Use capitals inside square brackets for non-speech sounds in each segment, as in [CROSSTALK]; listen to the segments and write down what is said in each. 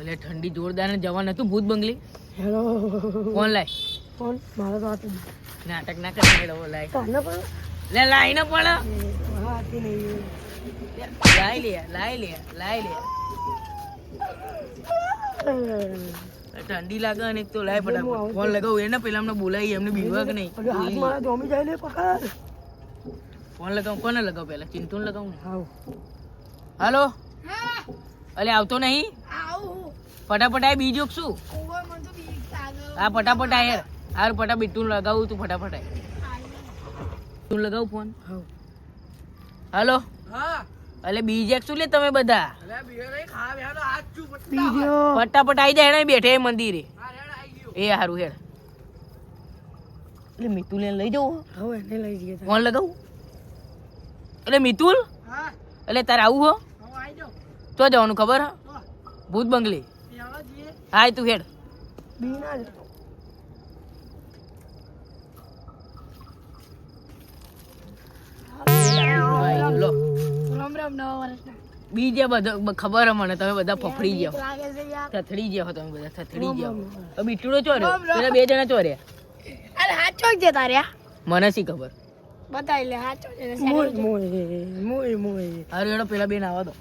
એટલે ઠંડી જોરદાર ને જવા નતું ભૂત બંગલી. હેલો. કોણ લાય? કોણ? મારો તો નાટક ના કરે મેળવો લાય. કાને પણ? લે લાય ને પણ. હાથી નહીં લાય લે લાય લે લાય લે. ઠંડી લાગે અને એક તો લાય ફટાફટ. ફોન લગાવું? એને પેલા અમને બોલાવી એમને બીવા કે નહીં? હાથ મારા જોમી જાય લે પકડ. ફોન લગાવું? કોને લગાવ પેલા ચિંતુન લગાવું ને? હાવ હાલો? અલે આવતો નહીં? ફટાફટ આ બીજો શું? હા ફટાફટ આ યાર હાર ફટાફટ બીટું લગાવું તું ફટાફટ તું લગાવું ફોન. હાલો. અલે બીજે શું લે તમે બધા? ફટાફટ આવી જાય બેઠે એ મંદિરે. હા, રેડ આઈ ગયું. એ હારું હેડ. એટલે મિતુલ ને લઈ જવું હવે એને લઈ જઈએ ફોન લગાવું? એટલે મિતુલ? હા. એટલે તારે આવું હો? તો જવાનું ખબર ભૂત બંગલી. ત્યાં જઈએ હા તું હેડ બીજે બધા ખબર મને તમે બધા ફફડી ગયો. લાગે છે થથડી ગયો તમે બધા થથડી ગયો બીટુડો ચોર્યો? પેલા બે જણા ચોર્યા. અરે હાચો ચોક છે તારે મને શી ખબર? બતાવી લે હાચો ચોક છે મોય મોય મોય મોય. હારું હેડો પેલા બેન આવા દો.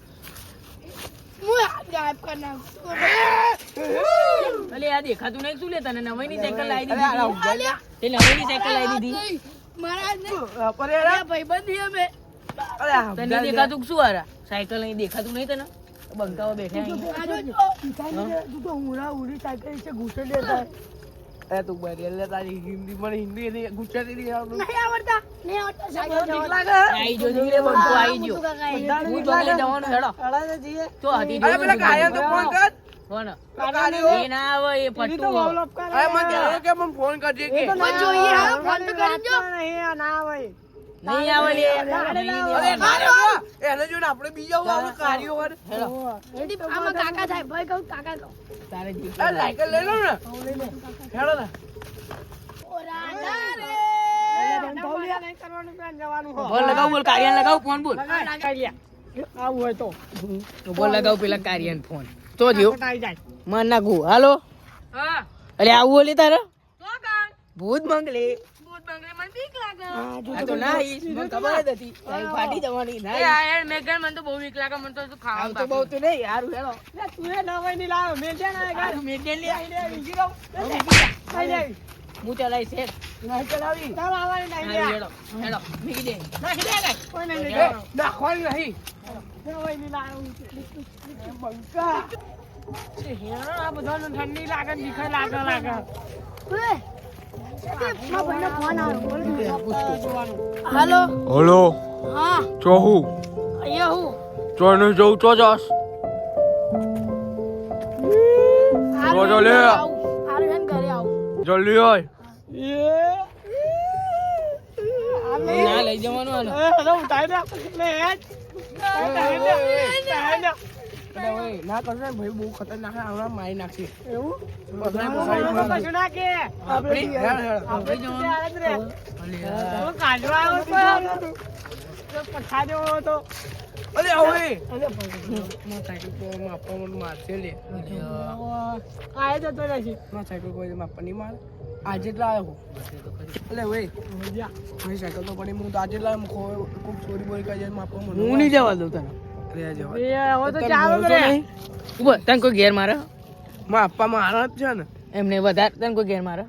મોય હાથ ગાયબ કર નાખ. અલે આ દેખાતું નહીં શું લે તને ની સાયકલ લાવી દીધી. તે નવાઈની સાયકલ લાવી દીધી ને યાર. ભાઈબંધી અમે અરે તને દેખાતું શું આરા સાયકલ નહીં દેખાતું નહીં તને બંકાઓ બેઠા અહીં. તું તો તું બરી એટલે તારી હિન્દી મને હિન્દી નહીં ગુજરાતી નહીં આવડતું. નહીં આવડતા નહીં આવડતા સાયકલ બીક લાગે. આઈ જો ધીરે બંકો આઈ જો હું બંગલે જવાનું હેડો અડાડે જઈએ. તો હતી અરે પેલા ગાયન તો ફોન કર. કોણ એ ના આવે પટ્ટુ. અરે મને કે મને ફોન કરજે કે? જોઈએ હા, ફોન તો કરી જો. આવે નહીં આવે. ના એને જોઈને આપણે બીજા હું. કાર્યો વાર. આમાં કાકા થાય. ભાઈ કહું કાકા કહું. તારે જે સાયકલ લઈ લો. ને. હેડો ને લગાવ બોલ કાર્યન લગાવ ફોન બોલ. આવું હોય તો. તો બોલ લગાવ પેલા કાર્યન ફોન. તો જો. મન નાખું. હાલો. અરે આવું ઓલી તારે? ભૂત મંગલી હા જો આ તો ના આવીશ. મને ખબર જ હતી. તારી ફાટી જવાની ના આવીશ. આમ તો બહુ તો નહીં હારું હેડો તું એ નવાઈ ની લાવ. મેં છે ચલાવી. મૂકી દે. નાખી દે નાખવાની નહીં ઠંડી લાગે ભીખે લાગે લાગે હાલો હલો હા. ચોહુ અહીંયા હું ચોનું જવું ચો જસ તો લે. જલ્દી હોય ના લઈ જવાનું આને અરે ઓય, ના કરશો ભાઈ બહુ ખતરનાક છે, મારી નાખશે એવું? આપણે. જવાનું કાઢવા તો. તો. અરે હવે મારા માપવા મને મારશે લે આયો જતો રહેશે. સાયકલ કોઈ માપવા નહીં મારે. આજે જ લાવ્યો હું. અલે ઓય. સાયકલ તો પડી. હું તો આજે જ લાવ્યો કોક ચોરી બોરી કરી જાય માપવા મને હું નહીં જવા દઉં તને. કોઈ ઘેર. મારે માપવા મારા જ છે ને. એમને વધારે તને કોઈ ઘેર મારે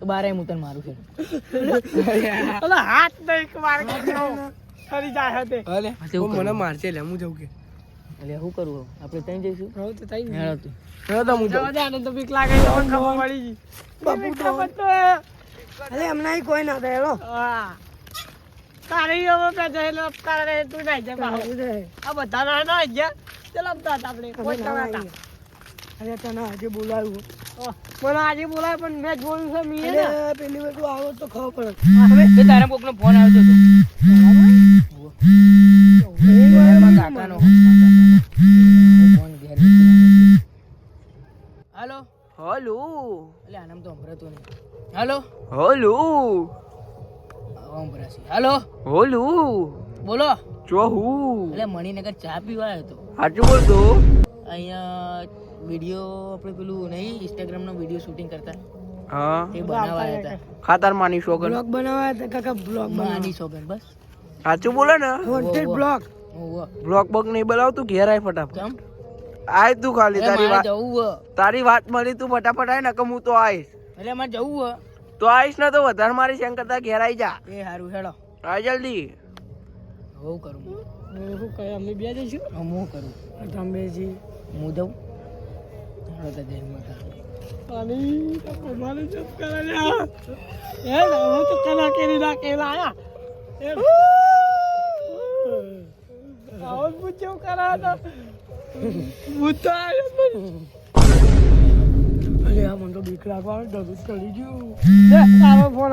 તો બારે હું તને મારું છે [LAUGHS] હાથ નહીં એક મારે. ફરી જાય હતે અલે હા, મને. મારશે લે હું જઉં કે અલે હું કરું આપણે ત્યાં જઈશું હવે તો થઈ ગયું. હેડો તું હેળો તો હું જવા દે, આને તો બીક લાગે તો ખબર પડી ગઈ. બાપુ તો અલે હમણાં ઈ કોઈ ના હેડો હા. તારી હવે પેજે એટલે તારે તું નહીં જા બાહુ. આ બધા ના ના ગયા ચાલ અમતા આપણે કોઈ ના હતા. અરે તને આજે બોલાવ્યું. મને આજે બોલાય પણ મેં જોયું છે મીએ ને. પેલી વાર તું આવો તો ખબર એ તારા કોકનો ફોન આવ્યો હતો. હાલો. હલો. એટલે આનામ તો સંભળાતું નહીં. હાલો. હલો. હાલો. હલો. બોલો. ચોહુ એટલે મણિનગર ચા પીવા આવ્યો હતો સાચું બોલતો. અહીંયા વીડિયો આપણે પેલું નહીં ઇન્સ્ટાગ્રામનો વીડિયો શૂટિંગ કરતા. હા. એ બનાવવા હતા. ખાતર માની શોગન. બ્લોગ બનાવવા હતા કાકા બ્લોગ માની સોગન બસ. સાચું બોલે ને? Wanted blog. બ્લોક બગ નહીં બનાવતું ઘેર આય ફટાફટ. કેમ? આય તું ખાલી તારી વાત તારી વાત મળી તું ફટાફટ આય ને કે હું તો આઈશ. એટલે મારે જવું હે. તો આવીશ ને તો વધારે મારી શેંગ કરતા ઘેર આઈ જા. એ હારું હેડો. આય જલ્દી. હું કરું. હું કહે અમે બે જઈશું? હું કરું. તમે જી હું જઉં હેડો તો જઈને મળતા. તમારે ચૂપ કરે એ હું તો કલા કેરી કેલા આયા. આવો પૂછ્યું કરા તો ભૂત તો. અરે આ મને તો બીક લાગવા ડર ચડી ગયું તારો ફોન